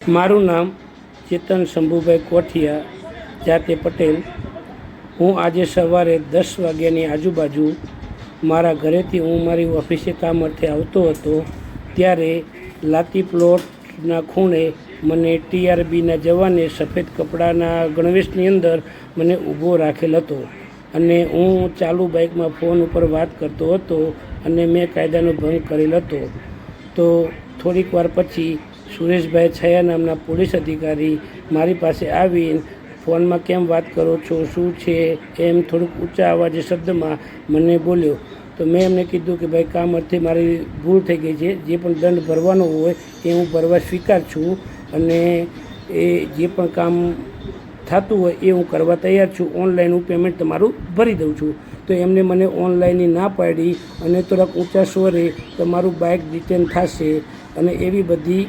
મારું નામ ચેતન શંભુભાઈ કોઠિયા, જાતે પટેલ. હું આજે સવારે દસ વાગ્યાની આજુબાજુ મારા ઘરેથી હું મારી ઓફિસે કામ અર્થે આવતો હતો, ત્યારે લાતી પ્લોટના ખૂણે મને ટીઆરબીના જવાને સફેદ કપડાના ગણવેશની અંદર મને ઊભો રાખેલ હતો અને હું ચાલુ બાઇકમાં ફોન ઉપર વાત કરતો હતો અને મેં કાયદાનો ભંગ કરેલ હતો. તો થોડીક વાર પછી સુરેશભાઈ છયા નામના પોલીસ અધિકારી મારી પાસે આવીને ફોનમાં કેમ વાત કરો છો, શું છે, એમ થોડુંક ઊંચા અવાજે શબ્દમાં મને બોલ્યો. તો મેં એમને કીધું કે ભાઈ કામ અર્થે મારી ભૂલ થઈ ગઈ છે, જે પણ દંડ ભરવાનો હોય એ હું ભરવા સ્વીકાર છું અને એ જે પણ કામ થતું હોય એ હું કરવા તૈયાર છું. ઓનલાઈન હું પેમેન્ટ તમારું ભરી દઉં છું. તો એમને મને ઓનલાઈનની ના પાડી અને થોડાક ઊંચા સ્વરે તમારું બાઇક રિટર્ન થશે અને એવી બધી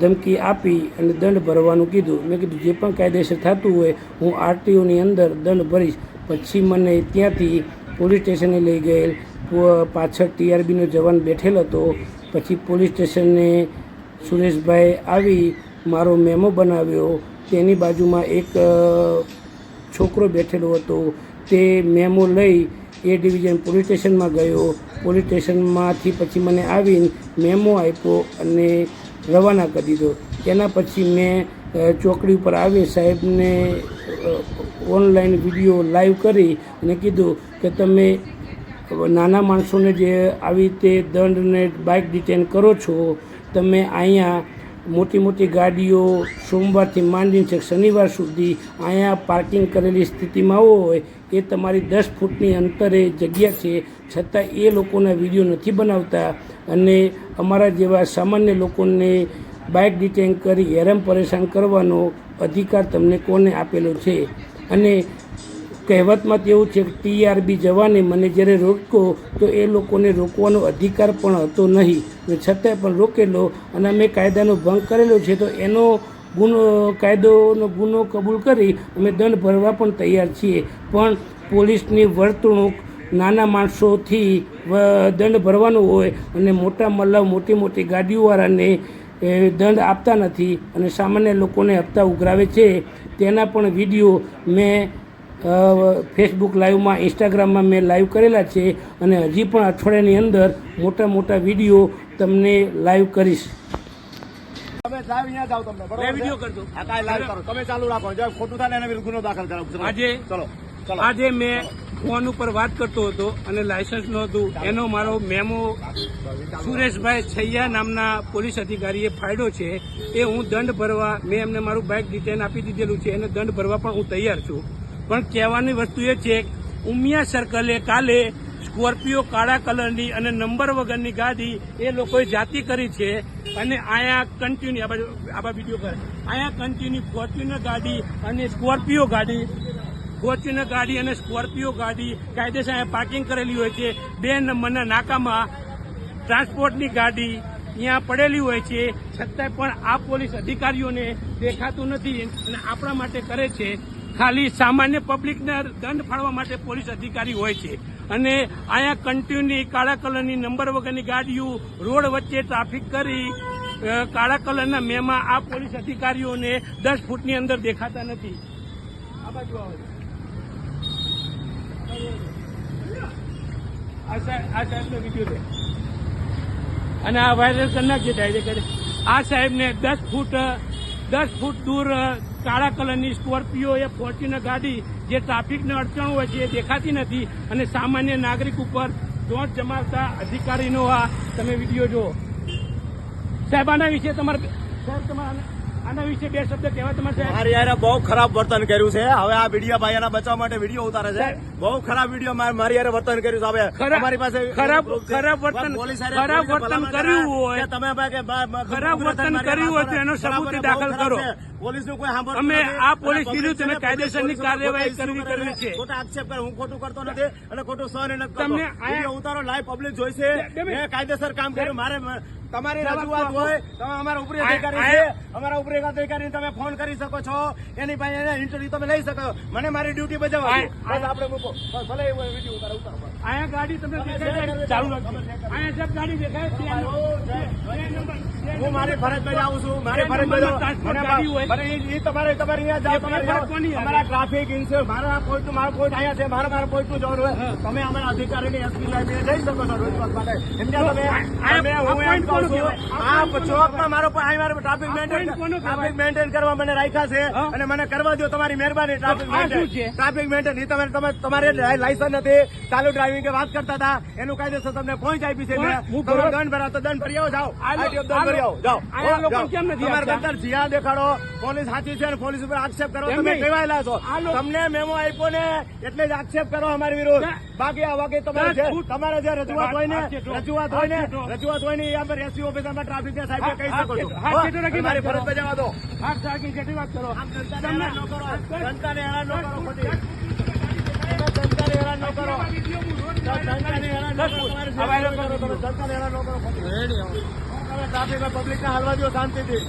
ધમકી આપી અને દંડ ભરવાનું કીધું. મેં કીધું, જે પણ કાયદેસર થતું હોય, હું આરટીઓની અંદર દંડ ભરીશ. પછી મને ત્યાંથી પોલીસ સ્ટેશને લઈ ગયેલ. પાછળ ટીઆરબીનો જવાન બેઠેલ હતો. પછી પોલીસ સ્ટેશને સુરેશભાઈ આવી, મારો મેમો બનાવ્યો. તેની બાજુમાં એક છોકરો બેઠેલો હતો. તે મેમો લઈ એ ડિવિઝન પોલીસ સ્ટેશનમાં ગયો. પોલીસ સ્ટેશનમાંથી પછી મને આવીને મેમો આપ્યો અને રવાના કરી દીધો. તેના પછી મેં ચોકડી ઉપર આવી સાહેબને ઓનલાઈન વીડિયો લાઈવ કરી અને કીધું કે તમે નાના માણસોને જે આવી રીતે દંડને બાઇક ડિટેન કરો છો, તમે અહીંયા મોટી મોટી ગાડીઓ સોમવારથી માંડીને છે. શનિવાર સુધી અહીંયા પાર્કિંગ કરેલી સ્થિતિમાં હોય એ તમારી દસ ફૂટની અંતરે જગ્યા છે. છતાં એ લોકોના વીડિયો નથી બનાવતા અને અમારા જેવા સામાન્ય લોકોને બાઇક ડિટેન કરી હેરાન પરેશાન કરવાનો અધિકાર તમને કોને આપેલો છે? અને કહેવતમાં તેવું છે કે ટીઆરબી જવાને મને જ્યારે રોક્યો, તો એ લોકોને રોકવાનો અધિકાર પણ હતો નહીં. છતાંય પણ રોકેલો અને અમે કાયદાનો ભંગ કરેલો છે, તો એનો ગુનો, કાયદોનો ગુનો કબૂલ કરી અમે દંડ ભરવા પણ તૈયાર છીએ. પણ પોલીસની વર્તણૂક નાના માણસોથી દંડ ભરવાનો હોય અને મોટા મલ્લાવ મોટી મોટી ગાડીઓવાળાને એ, દંડ આપતા નથી અને સામાન્ય લોકોને હપ્તા ઉઘરાવે છે. તેના પણ વીડિયો મેં ફેસબુક લાઈવમાં ઇન્સ્ટાગ્રામમાં મેં લાઈવ કરેલા છે અને હજી પણ અઠવાડિયાની અંદર મોટા મોટા વીડિયો તમને લાઈવ કરીશ. તમે સાહેબ અહીંયા જાઓ તમને બરોબર વીડિયો કરજો. આ કાંઈ લાઈવ કરો. તમે ચાલુ રાખો. જો ખોટું થાય એના વિરુદ્ધ ગુનો દાખલ કરાવો. આજે- ચલો ચલો. આજે મેં ફોન ઉપર વાત કરતો હતો અને લાયસન્સ નહોતું. એનો મારો મેમો સુરેશભાઈ છૈયા નામના પોલીસ અધિકારીએ ફાયદો છે. એ હું દંડ ભરવા મેં એમને મારું બાઇક ડિટેન આપી દીધેલું છે. એને દંડ ભરવા પણ હું તૈયાર છું. પણ કહેવાની વસ્તુ એ છે, ઉમિયા સર્કલે કાલે સ્કોર્પિયો કાળા કલરની અને નંબર વગરની ગાડી એ લોકોએ જાતિ કરી છે અને અહીંયા કન્ટિન્યુ આવા વીડિયો કરે અહીંયા કન્ટિન્યુ ફોર્ચ્યુનર ગાડી અને સ્કોર્પિયો ગાડી ફોર્ચ્યુનર ગાડી અને સ્કોર્પિયો ગાડી કાયદેસર અહીંયા પાર્કિંગ કરેલી હોય છે. બે નંબરના નાકામાં ટ્રાન્સપોર્ટની ગાડી અહીંયા પડેલી હોય છે. છતાંય પણ આ પોલીસ અધિકારીઓને દેખાતું નથી અને આપણા માટે કરે છે. ખાલી સામાન્ય પબ્લિકને દંડ ફાળવા માટે પોલીસ અધિકારી હોય છે. અને અહીંયા કન્ટિન્યુ કાળા કલરની નંબર વગરની ગાડીઓ, રોડ વચ્ચે ટ્રાફિક કરી કાળા કલરના મેમાં આ પોલીસ અધિકારીઓને દસ ફૂટની અંદર દેખાતા નથી. અને આ વાયરલ કરી નાખજે ડાયરેક્ટ આ સાહેબને દસ ફૂટ દસ ફૂટ દૂર કાળા કલરની સ્કોર્પિયો એ ફોર્ચ્યુનર ગાડી જે ટ્રાફિકને અડચણો હોય છે એ દેખાતી નથી અને સામાન્ય નાગરિક ઉપર ચોંટ જમાવતા અધિકારીનો આ તમે વીડિયો જુઓ. સાહેબ, આના વિશે તમારે સાહેબ, તમારે આના- આના વિશે બે શબ્દ કહેવા તમારે સાહેબ? મારી બહુ ખરાબ વર્તન કર્યું છે. હવે આ વીડિયો ભાઈ એના બચાવ માટે વીડિયો ઉતારે છે. બહુ ખરાબ વીડિયો મારી યાર વર્તન કર્યું છે. હવે અમારી પાસે ખરાબ- ખરાબ વર્તન- ખરાબ વર્તન કર્યું હોય. તમે ખરાબ વર્તન કર્યું હોય તો એનો સબૂત દાખલ કરો. કોઈ અમે આ પોલીસ કીધું તમે કાયદેસરની કાર્યવાહી કરવી કરવી છે. ખોટા આક્ષેપ કરે. હું ખોટું કરતો નથી અને ખોટું સહન નથી તમને ઉતારો લાઈવ પબ્લિક જોઈશે. કાયદેસર કામ કર્યું. મારે તમારી રજૂઆત હોય તમે અમારા ઉપરી અધિકારી છે અમારા ઉપરી અધિકારી તમે ફોન કરી શકો છો. એની પાસે ઇન્ટરવ્યુ તમે લઈ શકો. મને મારી ડ્યુટી બજાવવા બસ આપણે મૂકો. બસ ભલે વીડિયો ઉતારો ઉતારો અહીંયા ગાડી તમને દેખાય ચાલુ અહીંયા જબ ગાડી દેખાય હું મારી ફરજ બજાવું છું. મારી ફરજ બજાવું તમારે તમારે? અમારા ટ્રાફિક ઇન્સ્યોર મારા પોઈન્ટ મારો પોઈન્ટ અહીંયા છે મારા મારા પોઈન્ટનું જવાનું હોય. તમે અમારા અધિકારીની એસપી સાહેબ જઈ શકો છો રોજ માટે. એમને તમે હું એમ point કહું કોનો છું કહેવાય? આ આ point કોનો ચોકમાં મારો પણ અહીં મારો ટ્રાફિક મેન્ટેન point કોનો કહેવાય? ટ્રાફિક મેન્ટેન કરવા મને રાખ્યા છે અને મને કરવા દો તમારી મહેરબાની ટ્રાફિક આ શું છે? મેન્ટેન ટ્રાફિક મેન્ટેન એ તમે તમે તમારે લાયસન્સ નથી ચાલુ ડ્રાઇવિંગ વાત કરતા હતા. એનું કાયદેસર તમને પહોંચ આપી છે દંડ ભરા તો દંડ ભરી આવો જાઓ. દંડ આવો જાઓ. તમારે અંદર જ્યાં દેખાડો. પોલીસ સાચી છે અને પોલીસ ઉપર આક્ષેપ કરો. તમે કહેવાયેલા છો. તમને મેમો આપ્યો ને એટલે જ આક્ષેપ કરો અમારી વિરુદ્ધ. બાકી આ વાગે તમારે જે રજૂઆત હોય ને રજૂઆત હોય ને રજૂઆત હોય ને એ ઓફિસ અમે ટ્રાફિક ટ્રાફિક સાહેબ કહી શકો છો. હાથ ચેટો રાખી મારી ફરજ બજાવા દો. હાથ સાહેબ કેટલી વાત કરો. જનતાને હેરાન ન કરો. જનતાને હેરાન ન કરો. જનતાને હેરાન ન કરો. જનતાને હેરાન ન કરો. જનતાને ન કરો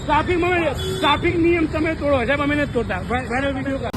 ટ્રાફિકમાં ટ્રાફિક નિયમ તમે તોડો. સાહેબ અમે નથી તોડતા. વાયરલ વીડિયો કર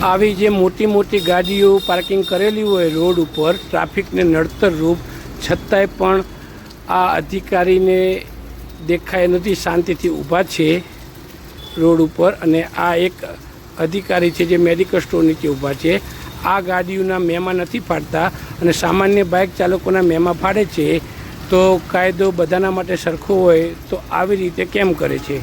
આવી જે મોટી મોટી ગાડીઓ પાર્કિંગ કરેલી હોય રોડ ઉપર, ટ્રાફિકને નડતર રૂપ, છતાંય પણ આ અધિકારીને દેખાય નથી, શાંતિથી ઊભા છે રોડ ઉપર અને આ એક અધિકારી છે જે મેડિકલ સ્ટોર નીચે ઊભા છે. આ ગાડીઓના મેમા નથી ફાડતા અને સામાન્ય બાઇક ચાલકોના મેમા ફાડે છે. તો કાયદો બધાના માટે સરખો હોય તો આવી રીતે કેમ કરે છે?